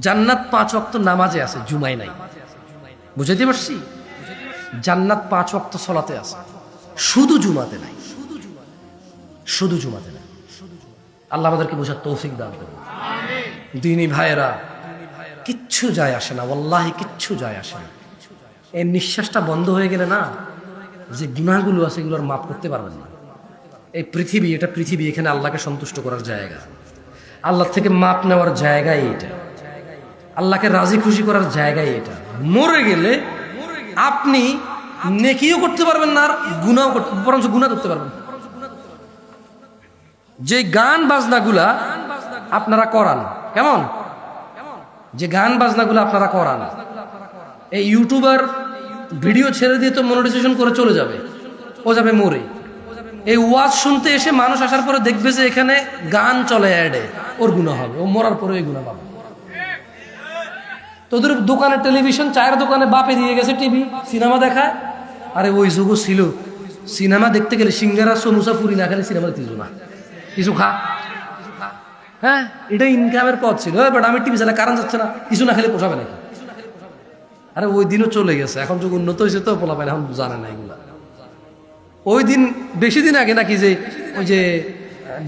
জান্নাত পাঁচ অক্ত নামাজে আছে জুমাই নাই। বুঝাইতে পারছি? জান্নাত পাঁচ অক্ত সলাতে আছে। শুধু জুমাতে নাই। শুধু জুমাতে নাই। আল্লাহ আমাদেরকে বোঝার তৌফিক দান করুন। দিনী ভাইয়েরা, কিচ্ছু যায় আসে না ওল্লাহি কিচ্ছু যায় আসে না। এই নিঃশ্বাসটা বন্ধ হয়ে গেলে না, যে গুণাগুলো আছে এগুলো আর মাফ করতে পারবেন না। এই পৃথিবী, এটা পৃথিবী, এখানে আল্লাহকে সন্তুষ্ট করার জায়গা। আল্লাহ থেকে মাপ নেওয়ার জায়গাই এটা আল্লাহকে রাজি খুশি করার জায়গাই এটা। মরে গেলে আপনি নেকিও করতে পারবেন না আর গুণাও করতে বরঞ্চ গুণা করতে পারবেন। যে গান বাজনাগুলা আপনারা করান, কেমন? যে গান বাজনাগুলো আপনারা করান। এই ইউটিউবার ভিডিও ছেড়ে দিয়ে তো মনিটাইজেশন করে চলে যাবে, ও যাবে মরে। এই ওয়াজ শুনতে এসে মানুষ আসার পরে দেখবে যে এখানে গান চলে অ্যাডে, ওর গুণা হবে, ও মরার পরে ওই গুণা পাবে। তোদের দোকানে টেলিভিশন চায়ের দোকানে বাপে দিয়ে গেছে টিভি সিনেমা দেখায়? আরে ওই যুগও ছিল। সিনেমা দেখতে গেলে সিঙ্গারা সমুসা পুরি না খেলে সিনেমা দেখতে না। কিছু খা। হ্যাঁ এটা ইনকামের পথ ছিল। বাট আমি টিভি চালা কারণ যাচ্ছে না। কিছু না খেলে পোষাবে নাকি? আরে ওই দিনও চলে গেছে। এখন যুগ উন্নত হয়েছে তো পোলা না, এখন জানে না এগুলা। ওই দিন বেশি দিন আগে নাকি যে ওই যে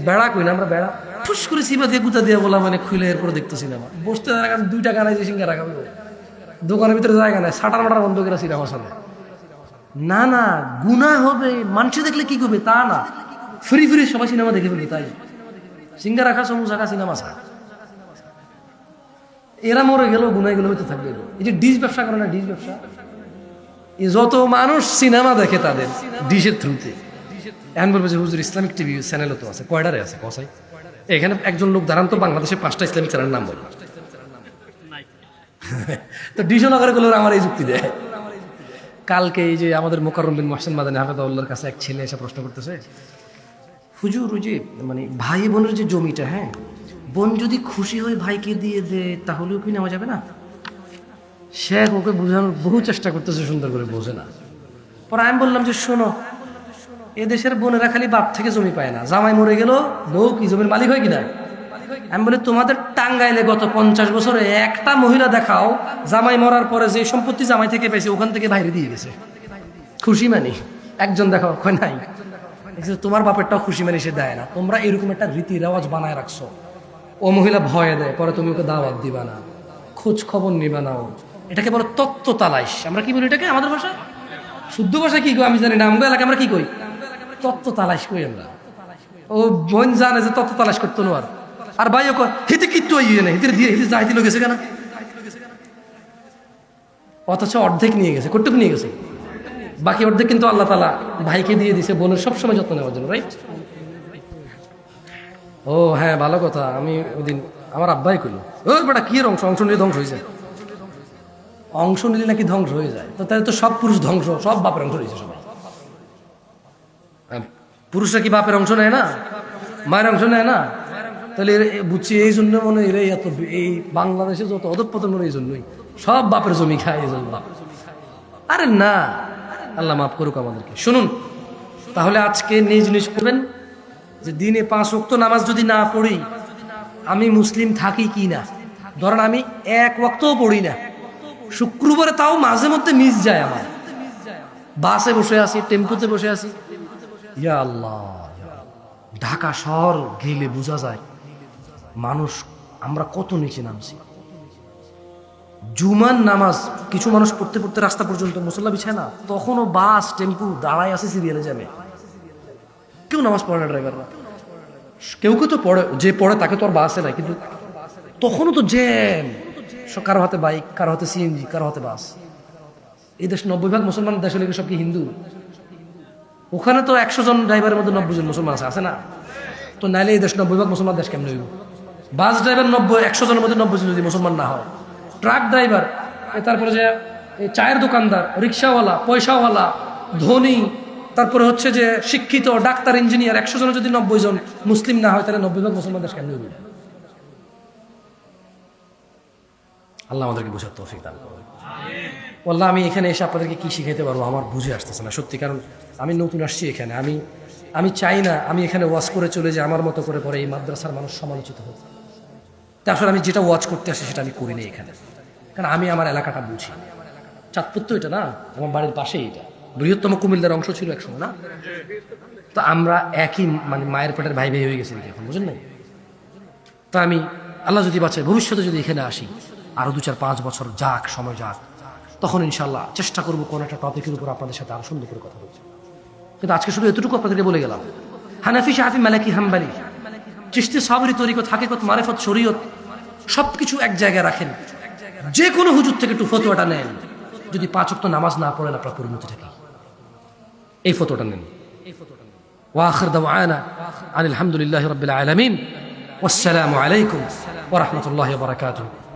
বেড়া কই না আমরা বেড়া? ফুস করে সিবা দিয়ে গুতা দিয়ে বলা মানে খুলে এরপর দেখতো সিনেমা। বসতে দেখা দুইটা গানায় যে সিঙ্গা রাখাবে দোকানের ভিতরে জায়গা নাই সাটার মাটার বন্ধ করে সিনেমার সাথে না না গুণা হবে, মানুষ দেখলে কি করবে তা না। ফ্রি ফ্রি, সবাই সিনেমা দেখে ফেলবে, তাই। সিঙ্গা রাখা সমুচা রাখা সিনেমা ছাড়া এরা মরে গেল গুনাইগুলো হইতে থাকবে। এই যে ডিশ ব্যবসা করে না, ডিশ ব্যবসা? যত মানুষ সিনেমা দেখে তাদের, ডিশের থ্রুতে এখন বলবে যে, হুজুর, ইসলামিক টিভি চ্যানেলও তো আছে, কয়ডারে আছে? কসাই? এখানে একজন লোক দাঁড়ান তো, বাংলাদেশে পাঁচটা ইসলামিক চ্যানেল নাম বলে। তো ডিশও নগরে গুলোর আমার এই যুক্তি দেয়। কালকে এই যে আমাদের মোকাররম বিন মহসেন মাদানী হাফেদাউল্লার কাছে এক ছেলে এসে প্রশ্ন করতেছে, হুজুর, ওই যে মানে ভাই বোনের যে জমিটা হ্যাঁ? বোন যদি খুশি হয়ে ভাইকে দিয়ে দেয়, তাহলেও কি নেওয়া যাবে না? শেখ ওকে বোঝানোর বহু চেষ্টা করতেছে, সুন্দর করে বোঝে না। পরে আমি বললাম যে, শোনো এ দেশের বোনেরা খালি বাপ থেকে জমি পায় না। জামাই মরে গেল, বউ কি জমির মালিক হয় কিনা? আমি বলি, তোমাদের টাঙ্গাইলে গত পঞ্চাশ বছরে একটা মহিলা দেখাও, জামাই মরার পরে যে সম্পত্তি জামাই থেকে পেয়েছে, ওখান থেকে বাইরে দিয়ে গেছে। খুশি মানি? একজন দেখাও, কয় নাই? তোমার বাপেরটাও খুশি মানি, সে দেয় না। তোমরা এরকম একটা রীতি রেওয়াজ বানায় রাখছো। ও মহিলা ভয়ে দেয়, পরে তুমি ওকে দাওয়াত দিবা না। খোঁজ খবর নিবা না ওর। এটাকে বলো তত্ত্ব তালাইশ আমরা কি বলি এটাকে আমাদের ভাষা শুদ্ধ ভাষা কি কই আমি জানি না। আমগো এলাকায় আমরা কি কই তত্ত্ব তালাশ কই আমরা। ও বোন জানে যে তত্ত্ব তালাশ করতো না আর। ভাই ও কয়, হিতে কিত্তু ইয়ে না হিতে দিয়ে হিতে গেছে কেন? অথচ অর্ধেক নিয়ে গেছে কটুক নিয়ে গেছে। বাকি অর্ধেক কিন্তু আল্লাহ তালা ভাইকে দিয়ে দিছে বোনের সবসময় যত্ন নেওয়ার জন্য রাইট ও হ্যাঁ ভালো কথা আমি ওদিন আমার আব্বাই কইল ও বেটা কি অংশ? অংশ নিলে ধ্বংস হয়ে যায় অংশ নিলে নাকি ধ্বংস হয়ে যায়। তো তাহলে তো সব পুরুষ ধ্বংস সব বাপের অংশ রয়েছে সবাই। পুরুষরা কি বাপের অংশ নেয় না? মায়ের অংশ নেয় না? তাহলে বুঝছি, এই জন্য মনে হয় এত এই বাংলাদেশে যত অধপতন মনে এই জন্যই। সব বাপের জমি খায় এই জন্য। আরে না, আল্লাহ মাফ করুক আমাদেরকে। শুনুন, তাহলে আজকে নিজ নিজ করবেন? যে দিনে পাঁচ ওয়াক্ত নামাজ যদি না পড়ি, আমি মুসলিম থাকি কি না? ধরেন আমি এক ওয়াক্তও পড়ি না। শুক্রবারে তাও মাঝে মধ্যে মিস যায় আমার। বাসে বসে আছি, টেম্পুতে বসে আছি। ইয়া আল্লাহ ঢাকা শহর গেলে বোঝা যায়, মানুষ, আমরা কত নিচে নামছি। জুমান নামাজ, কিছু মানুষ পড়তে পড়তে রাস্তা পর্যন্ত মুসল্লা বিছায় না, তখনও বাস, টেম্পু, দাঁড়ায় আছে সিরিয়ালে যাবে কেউ নামাজ পড়ে না ড্রাইভাররা। কেউ কেউ তো পড়ে, যে পড়ে তাকে তো আর বাসে নাই, কিন্তু তখনও তো জ্যাম। কারও হাতে বাইক, কারও হাতে সিএনজি, কারও হাতে বাস। এই দেশ নব্বই ভাগ মুসলমান, দেশ হলে সব কি হিন্দু? ওখানে তো একশো জন ড্রাইভারের মধ্যে নব্বই জন মুসলমান আছে আছে না? তো নাইলে এই দেশ নব্বই ভাগ মুসলমান দেশ কেমন হইব? বাস ড্রাইভার নব্বই, একশো জনের মধ্যে নব্বই জন যদি মুসলমান না হয়। ট্রাক ড্রাইভার তারপরে যে চায়ের দোকানদার রিক্সাওয়ালা পয়সাওয়ালা, ধনী, তারপরে হচ্ছে যে শিক্ষিত, ডাক্তার ইঞ্জিনিয়ার একশো জনের যদি নব্বই জন মুসলিম না হয়, তাহলে নব্বই ভাগ মুসলমান দেশ কেমন হইব? আল্লাহ আমাদেরকে বোঝার তৌফিক দান করুন। বললাম আমি এখানে এসে আপনাদেরকে কি শিখাইতে পারব আমার বুঝে আসতেছে না, সত্যি, কারণ আমি নতুন আসছি এখানে। আমি আমি চাই না, আমি এখানে ওয়াশ করে চলে যে আমার মতো করে পরে এই মাদ্রাসার মানুষ সমালোচিত হোক। তা আসলে আমি যেটা ওয়াচ করতে আসি সেটা আমি করি না এখানে। কারণ আমি আমার এলাকাটা বুঝি। চাঁদপুর তো এটা না? আমার বাড়ির পাশেই এটা। বৃহত্তম কুমিল্লার অংশ ছিল একসময় না? তো আমরা একই মানে মায়ের পেটের ভাই ভাই হয়ে গেছি এখন বুঝলেন নাই? তা আমি, আল্লাহ যদি বাঁচায়, ভবিষ্যতে যদি এখানে আসি আরো দু চার পাঁচ বছর যাক সময় যাক তখন ইনশাল্লাহ চেষ্টা করবো কোন একটা টপিকের উপর আপনাদের সাথে আরো সুন্দর করে কথা বলছি কিন্তু আজকে শুধু এতটুকু আপনাদেরকে বলে গেলাম হানাফি শাহাফি মালাকি হাম্বালি চিস্তি সাবরি তরিকত হাকিকত মারেফত শরীয়ত সবকিছু এক জায়গায় রাখেন যে কোনো হুজুর থেকে একটু ফতোয়াটা নেন যদি পাঁচ অক্ট নামাজ না পড়েন আপনার পরিণতিটা কি এই ফতোয়াটা নেন واخر دعوانا عن الحمد لله رب العالمين والسلام عليكم ورحمه الله وبركاته